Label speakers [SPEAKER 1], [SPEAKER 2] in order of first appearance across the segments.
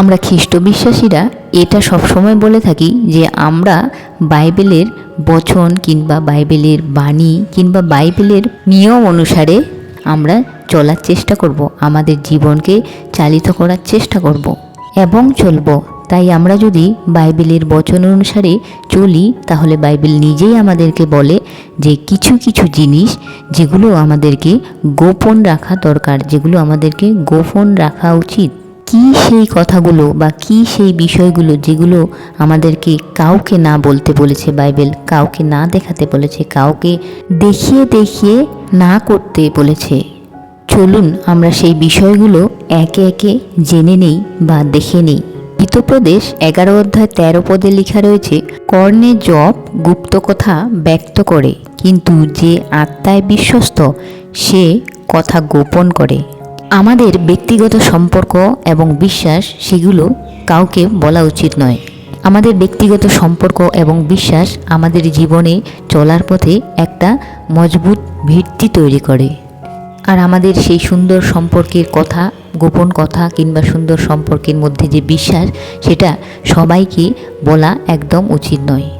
[SPEAKER 1] আমরা খ্রিস্ট বিশ্বাসীরা এটা সবসময় বলে থাকি যে আমরা বাইবেলের বচন কিংবা বাইবেলের বাণী কিংবা বাইবেলের নিয়ম অনুসারে আমরা চলার চেষ্টা করব, আমাদের জীবনকে চালিত করার চেষ্টা করব এবং চলব। তাই আমরা যদি বাইবেলের বচন অনুসারে চলি, তাহলে বাইবেল নিজেই আমাদেরকে বলে যে কিছু কিছু জিনিস যেগুলো আমাদেরকে গোপন রাখা দরকার, যেগুলো আমাদেরকে গোপন রাখা উচিত। কি সেই কথাগুলো বা কি সেই বিষয়গুলো যেগুলো আমাদেরকে কাউকে না বলতে বলেছে বাইবেল, কাউকে না দেখাতে বলেছে, কাউকে দেখিয়ে দেখিয়ে না করতে বলেছে? চলুন আমরা সেই বিষয়গুলো একে একে জেনে নেই বা দেখে নেই। হিতপ্রদেশ এগারো অধ্যায় তেরো পদে লেখা রয়েছে, কর্ণে জপ গুপ্ত কথা ব্যক্ত করে, কিন্তু যে আত্মায় বিশ্বস্ত, সে কথা গোপন করে। আমাদের ব্যক্তিগত সম্পর্ক এবং বিশ্বাস সেগুলো কাউকে বলা উচিত নয়। আমাদের ব্যক্তিগত সম্পর্ক এবং বিশ্বাস আমাদের জীবনে চলার পথে একটা মজবুত ভিত্তি তৈরি করে। আর আমাদের সেই সুন্দর সম্পর্কের কথা, গোপন কথা কিংবা সুন্দর সম্পর্কের মধ্যে যে বিশ্বাস, সেটা সবাইকে বলা একদম উচিত নয়।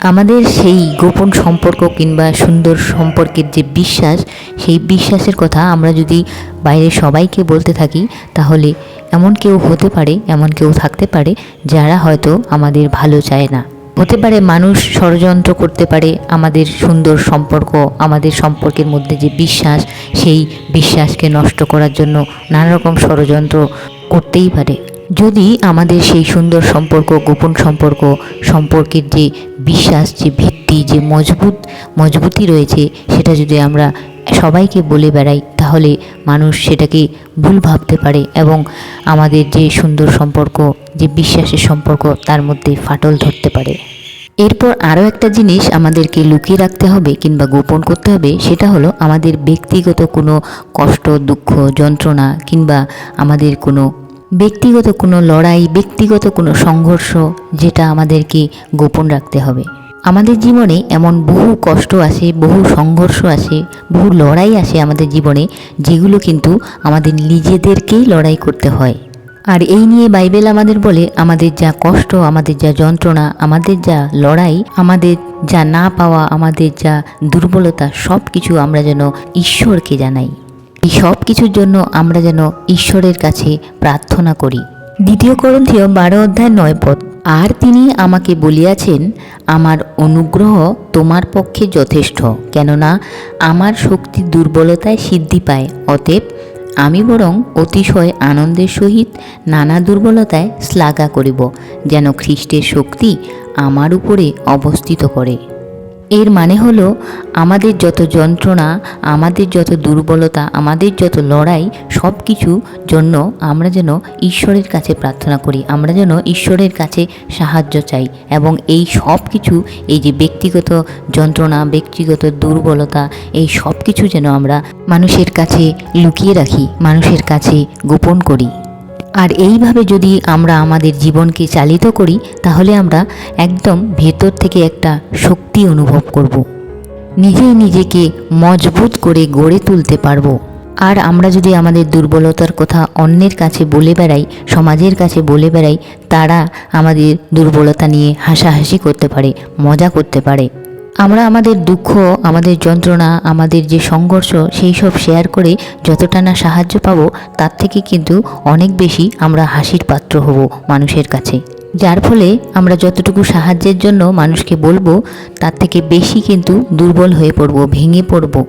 [SPEAKER 1] আমাদের সেই গোপন সম্পর্ক কিংবা সুন্দর সম্পর্কের যে বিশ্বাস, সেই বিশ্বাসের কথা আমরা যদি বাইরে সবাইকে বলতে থাকি, তাহলে এমন কেউ হতে পারে, এমন কেউ থাকতে পারে যারা হয়তো আমাদের ভালো চায় না। হতে পারে মানুষ ষড়যন্ত্র করতে পারে আমাদের সুন্দর সম্পর্ক, আমাদের সম্পর্কের মধ্যে যে বিশ্বাস, সেই বিশ্বাসকে নষ্ট করার জন্য নানা রকম ষড়যন্ত্র করতেই পারে। যদি আমাদের সেই সুন্দর সম্পর্ক, গোপন সম্পর্ক, সম্পর্কের যে বিশ্বাস, যে ভিত্তি, যে মজবুত, মজবুতি রয়েছে, সেটা যদি আমরা সবাইকে বলে বেড়াই, তাহলে মানুষ সেটাকে ভুল ভাবতে পারে এবং আমাদের যে সুন্দর সম্পর্ক, যে বিশ্বাসের সম্পর্ক, তার মধ্যে ফাটল ধরতে পারে। এরপর আরও একটা জিনিস আমাদেরকে লুকিয়ে রাখতে হবে কিংবা গোপন করতে হবে, সেটা হলো আমাদের ব্যক্তিগত কোনো কষ্ট, দুঃখ, যন্ত্রণা কিংবা আমাদের কোনো ব্যক্তিগত কোনো লড়াই, ব্যক্তিগত কোনো সংঘর্ষ যেটা আমাদেরকে গোপন রাখতে হবে। আমাদের জীবনে এমন বহু কষ্ট আসে, বহু সংঘর্ষ আসে, বহু লড়াই আসে আমাদের জীবনে, যেগুলো কিন্তু আমাদের নিজেদেরকেই লড়াই করতে হয়। আর এই নিয়ে বাইবেল আমাদের বলে, আমাদের যা কষ্ট, আমাদের যা যন্ত্রণা, আমাদের যা লড়াই, আমাদের যা না পাওয়া, আমাদের যা দুর্বলতা সব কিছু আমরা যেন ঈশ্বরকে জানাই। এই সব কিছুর জন্য আমরা যেন ঈশ্বরের কাছে প্রার্থনা করি। দ্বিতীয় করন্থীয় বারো অধ্যায় নয় পদ। আর তিনি আমাকে বলিয়াছেন, আমার অনুগ্রহ তোমার পক্ষে যথেষ্ট, কেননা আমার শক্তি দুর্বলতায় সিদ্ধি পায়। অতএব আমি বরং অতিশয় আনন্দের সহিত নানা দুর্বলতায় শ্লাঘা করিব, যেন খ্রিস্টের শক্তি আমার উপরে অবস্থিত করে। এর মানে হলো, আমাদের যত যন্ত্রণা, আমাদের যত দুর্বলতা, আমাদের যত লড়াই সব কিছু জন্য আমরা যেন ঈশ্বরের কাছে প্রার্থনা করি, আমরা যেন ঈশ্বরের কাছে সাহায্য চাই এবং এই সব কিছু এই যে ব্যক্তিগত যন্ত্রণা, ব্যক্তিগত দুর্বলতা, এই সব কিছু যেন আমরা মানুষের কাছে লুকিয়ে রাখি, মানুষের কাছে গোপন করি। আর এইভাবে যদি আমরা আমাদের জীবনকে চালিত করি, তাহলে আমরা একদম ভেতর থেকে একটা শক্তি অনুভব করব। নিজেই নিজেকে মজবুত করে গড়ে তুলতে পারব আর আমরা যদি আমাদের দুর্বলতার কথা অন্যের কাছে বলে বেড়াই, সমাজের কাছে বলে বেড়াই, তারা আমাদের দুর্বলতা নিয়ে হাসাহাসি করতে পারে, মজা করতে পারে আমরা আমাদের দুঃখ, আমাদের যন্ত্রণা, আমাদের যে সংঘর্ষ, সেই সব শেয়ার করে যতটা না সাহায্য পাবো, তার থেকে কিন্তু অনেক বেশি আমরা হাসির পাত্র হব মানুষের কাছে। যার ফলে আমরা যতটুকু সাহায্যের জন্য মানুষকে বলব, তার থেকে বেশি কিন্তু দুর্বল হয়ে পড়ব, ভেঙে পড়ব।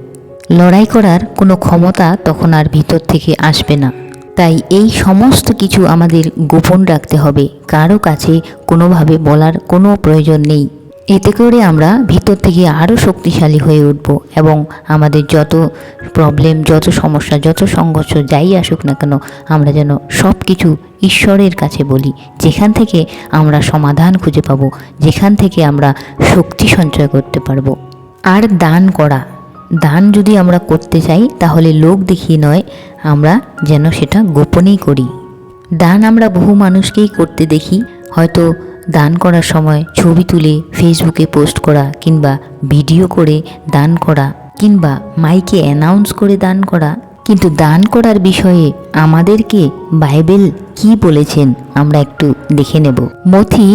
[SPEAKER 1] লড়াই করার কোনো ক্ষমতা তখন আর ভিতর থেকে আসবে না। তাই এই সমস্ত কিছু আমাদের গোপন রাখতে হবে। কারও কাছে কোনোভাবে বলার কোনো প্রয়োজন নেই। এতে করে আমরা ভিতর থেকে আরও শক্তিশালী হয়ে উঠব এবং আমাদের যত প্রবলেম যত সমস্যা, যত সংঘর্ষ যাই আসুক না কেন, আমরা যেন সব কিছু ঈশ্বরের কাছে বলি। যেখান থেকে আমরা সমাধান খুঁজে পাবো, যেখান থেকে আমরা শক্তি সঞ্চয় করতে পারব। আর দান করা। দান যদি আমরা করতে চাই, তাহলে লোক দেখিয়ে নয়, আমরা যেন সেটা গোপনেই করি। দান আমরা বহু মানুষকেই করতে দেখি, হয়তো দান করার সময় ছবি তুলে ফেসবুকে পোস্ট করা কিংবা ভিডিও করে দান করা কিংবা মাইকে অ্যানাউন্স করে দান করা। কিন্তু দান করার বিষয়ে আমাদেরকে বাইবেল কি বলেছেন আমরা একটু দেখে নেব। মথি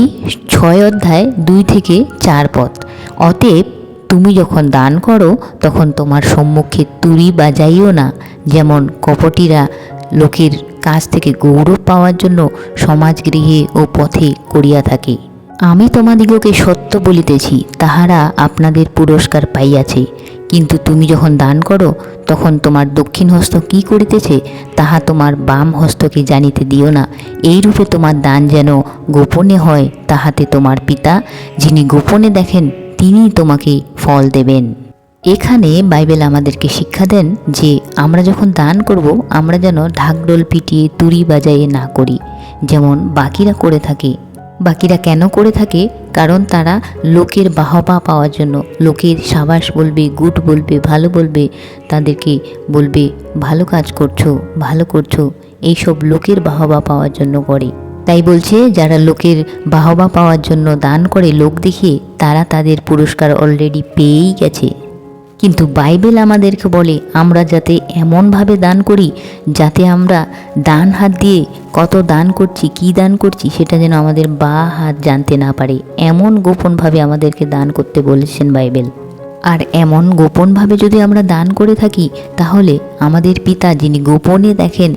[SPEAKER 1] ছয় অধ্যায় দুই থেকে চার পথ। অতএব তুমি যখন দান করো, তখন তোমার সম্মুখে তুরি বাজাইও না, যেমন কপটিরা লোকের কাছ থেকে গৌরব পাওয়ার জন্য সমাজগৃহে ও পথে করিয়া থাকে। আমি তোমাদিগকে সত্য বলিতেছি, তাহারা আপনাদের পুরস্কার পাইয়াছে। কিন্তু তুমি যখন দান করো, তখন তোমার দক্ষিণ হস্ত কি করিতেছে, তাহা তোমার বাম হস্তকে জানিতে দিও না। এইরূপে তোমার দান যেন গোপনে হয়, তাহাতে তোমার পিতা, যিনি গোপনে দেখেন তিনি তোমাকে ফল দেবেন। এখানে বাইবেল আমাদেরকে শিক্ষা দেন যে আমরা যখন দান করব, আমরা যেন ঢাকডোল পিটিয়ে তুড়ি বাজাইয়ে না করি, যেমন বাকিরা করে থাকে। বাকিরা কেন করে থাকে? কারণ তারা লোকের বাহবা পাওয়ার জন্য, লোকের সাবাস বলবে গুড বলবে, ভালো বলবে, তাদেরকে বলবে, ভালো কাজ করছ, ভালো করছ। এইসব লোকের বাহবা পাওয়ার জন্য করে। তাই বলছে, যারা লোকের বাহবা পাওয়ার জন্য দান করে, লোক দেখিয়ে, তারা তাদের পুরস্কার অলরেডি পেয়েই গেছে। কিন্তু বাইবেল আমাদেরকে বলে, আমরা যাতে এমনভাবে দান করি, যাতে আমরা ডান হাত দিয়ে কত দান করছি, কি দান করছি, সেটা যেন আমাদের বা হাত জানতে না পারে। এমন গোপনভাবে আমাদেরকে দান করতে বলেছেন বাইবেল। আর এমন গোপনভাবে যদি আমরা দান করে থাকি, তাহলে আমাদের পিতা যিনি গোপনে দেখেন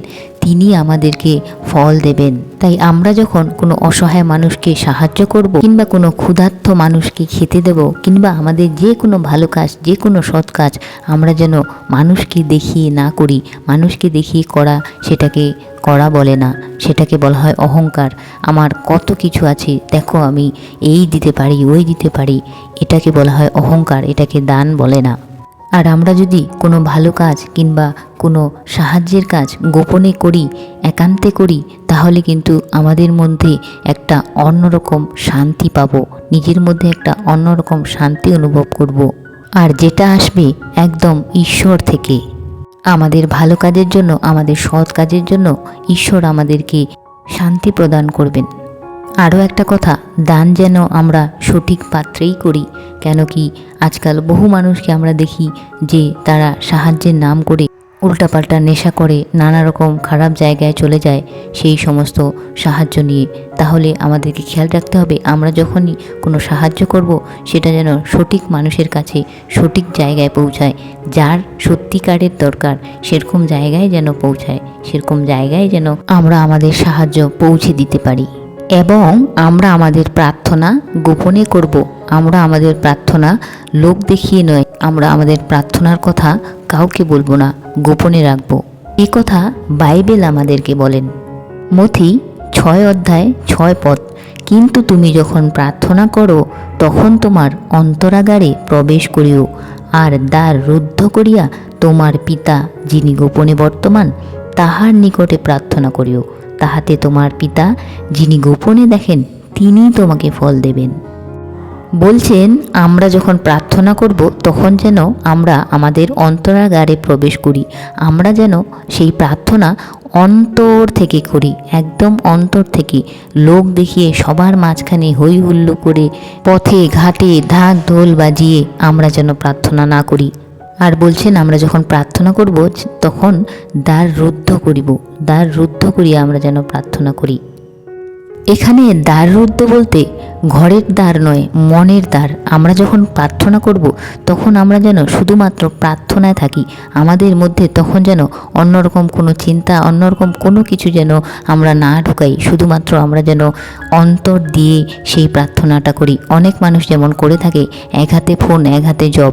[SPEAKER 1] তিনি আমাদেরকে ফল দেবেন। তাই আমরা যখন কোনো অসহায় মানুষকে সাহায্য করব, কিংবা কোনো ক্ষুধার্ত মানুষকে খেতে দেব, কিংবা আমাদের যে কোনো ভালো কাজ, যে কোনো সৎ কাজ আমরা যেন মানুষকে দেখিয়ে না করি, মানুষকে দেখিয়ে করা সেটাকে করা বলে না, সেটাকে বলা হয় অহংকার। আমার কত কিছু আছে, দেখো আমি, এই দিতে পারি, ওই দিতে পারি, এটাকে বলা হয় অহংকার, এটাকে দান বলে না। আর আমরা যদি কোনো ভালো কাজ কিংবা কোনো সাহায্যের কাজ গোপনে করি, একান্তে করি, তাহলে কিন্তু আমাদের মধ্যে একটা অন্যরকম শান্তি পাব। নিজের মধ্যে একটা অন্যরকম শান্তি অনুভব করব। আর যেটা আসবে একদম ঈশ্বর থেকে। আমাদের ভালো কাজের জন্য, আমাদের সৎ কাজের জন্য ঈশ্বর আমাদেরকে শান্তি প্রদান করবেন। আরও একটা কথা, দান যেন আমরা সঠিক পাত্রেই করি, কেন কি আজকাল বহু মানুষকে আমরা দেখি যে তারা সাহায্যের নাম করে উল্টাপাল্টা নেশা করে, নানা রকম খারাপ জায়গায় চলে যায় সেই সমস্ত সাহায্য নিয়ে। তাহলে আমাদেরকে খেয়াল রাখতে হবে, আমরা যখনই কোনো সাহায্য করব, সেটা যেন সঠিক মানুষের কাছে সঠিক জায়গায় পৌঁছায়, যার সত্যিকারের দরকার সেরকম জায়গায় যেন পৌঁছায়, সেরকম জায়গায় যেন আমরা আমাদের সাহায্য পৌঁছে দিতে পারি। এবং আমরা আমাদের প্রার্থনা গোপনে করব। আমরা আমাদের প্রার্থনা লোক দেখিয়ে নয়, আমরা আমাদের প্রার্থনার কথা কাউকে বলব না, গোপনে রাখব। এ কথা বাইবেল আমাদেরকে বলেন। মথি ছয় অধ্যায় ছয় পদ, কিন্তু তুমি যখন প্রার্থনা করো, তখন তোমার অন্তরাগারে প্রবেশ করিও, আর দ্বার রুদ্ধ করিয়া তোমার পিতা যিনি গোপনে বর্তমান, তাহার নিকটে প্রার্থনা করিও। তাহাতে তোমার পিতা, যিনি গোপনে দেখেন তিনি তোমাকে ফল দেবেন। বলছেন, আমরা যখন প্রার্থনা করব, তখন যেন আমরা আমাদের অন্তরাগারে প্রবেশ করি। আমরা যেন সেই প্রার্থনা অন্তর থেকে করি, একদম অন্তর থেকে। লোক দেখিয়ে সবার মাঝখানে হই হুল্লো করে পথে ঘাটে ঢাক ঢোল বাজিয়ে আমরা যেন প্রার্থনা না করি। আর বলছেন, আমরা যখন প্রার্থনা করব, তখন দ্বার রুদ্ধ করিব। দ্বার রুদ্ধ করিয়া আমরা যেন প্রার্থনা করি। এখানে দ্বার রুদ্ধ বলতে ঘরের দ্বার নয়, মনের দ্বার। আমরা যখন প্রার্থনা করব, তখন আমরা যেন শুধুমাত্র প্রার্থনায় থাকি। আমাদের মধ্যে তখন যেন অন্যরকম কোনো চিন্তা, অন্যরকম কোনো কিছু যেন আমরা না ঢুকাই। শুধুমাত্র আমরা যেন অন্তর দিয়ে সেই প্রার্থনাটা করি। অনেক মানুষ যেমন করে থাকে, এক হাতে ফোন, এক হাতে জব